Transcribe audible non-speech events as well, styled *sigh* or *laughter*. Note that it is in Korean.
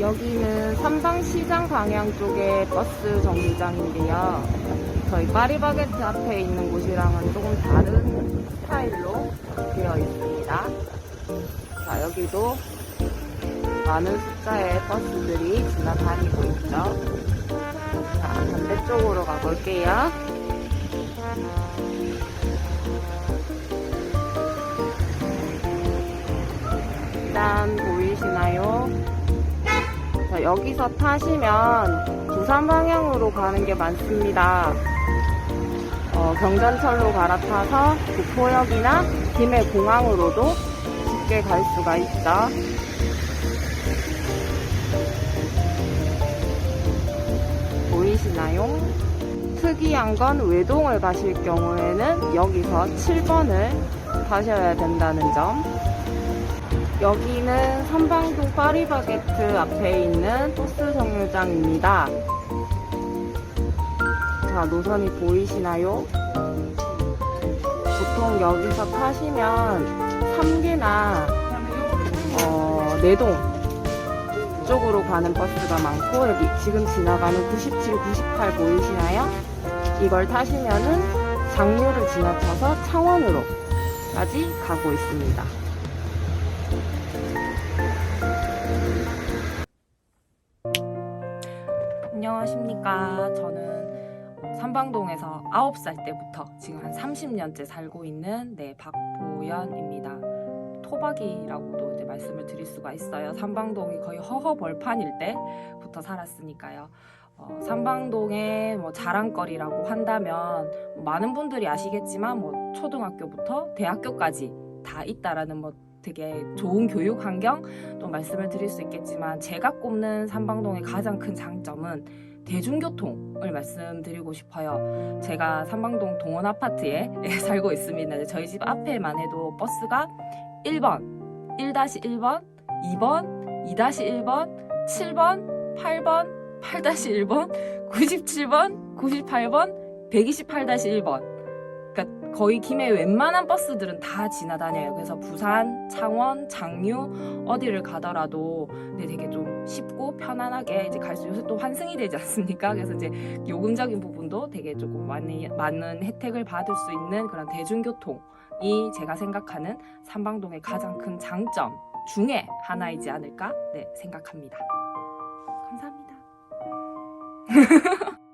여기는 삼방시장 방향 쪽의 버스 정류장인데요. 저희 파리바게트 앞에 있는 곳이랑은 조금 다른 스타일로 되어 있습니다. 자, 여기도 많은 숫자의 버스들이 지나다니고 있죠. 자, 반대쪽으로 가볼게요. 여기서 타시면 부산 방향으로 가는 게 많습니다. 어, 경전철로 갈아타서 구포역이나 김해 공항으로도 쉽게 갈 수가 있죠. 보이시나요? 특이한 건 외동을 가실 경우에는 여기서 7번을 타셔야 된다는 점. 여기는 삼방동 파리바게트 앞에 있는 버스 정류장입니다. 자, 노선이 보이시나요? 보통 여기서 타시면 3개나 어, 내동 쪽으로 가는 버스가 많고 여기 지금 지나가는 97, 98 보이시나요? 이걸 타시면은 장류를 지나쳐서 창원으로까지 가고 있습니다. 안녕하십니까. 저는 삼방동에서 9살 때부터 지금 한 30년째 살고 있는 네, 박보연입니다. 토박이라고도 이제 말씀을 드릴 수가 있어요. 삼방동이 거의 허허벌판일 때부터 살았으니까요. 어, 삼방동의 뭐 자랑거리라고 한다면 뭐 많은 분들이 아시겠지만 뭐 초등학교부터 대학교까지 다 있다라는 뭐 되게 좋은 교육 환경 또 말씀을 드릴 수 있겠지만 제가 꼽는 삼방동의 가장 큰 장점은 대중교통을 말씀드리고 싶어요. 제가 삼방동 동원 아파트에 *laughs* 살고 있습니다. 저희 집 앞에만 해도 버스가 1번, 1-1번, 2번, 2-1번, 7번, 8번, 8-1번, 97번, 98번, 128-1번. 거의 김해 웬만한 버스들은 다 지나다녀요. 그래서 부산, 창원, 장류 어디를 가더라도 네, 되게 좀 쉽고 편안하게 이제 갈 수 요새 또 환승이 되지 않습니까? 그래서 이제 요금적인 부분도 되게 조금 많이 많은 혜택을 받을 수 있는 그런 대중교통이 제가 생각하는 삼방동의 가장 큰 장점 중에 하나이지 않을까 네, 생각합니다. 감사합니다. *laughs*